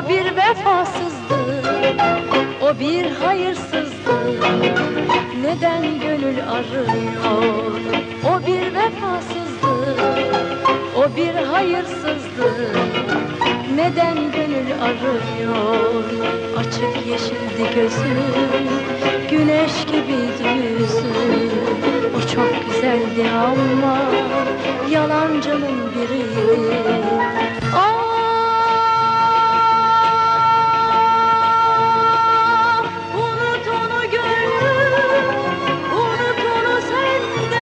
O bir vefasızdı, o bir hayırsızdı Neden gönül arıyor? O bir vefasızdı, o bir hayırsızdı Neden gönül arıyor? Açık yeşildi gözü, güneş gibiydi yüzü O çok güzeldi ama yalancının biriydi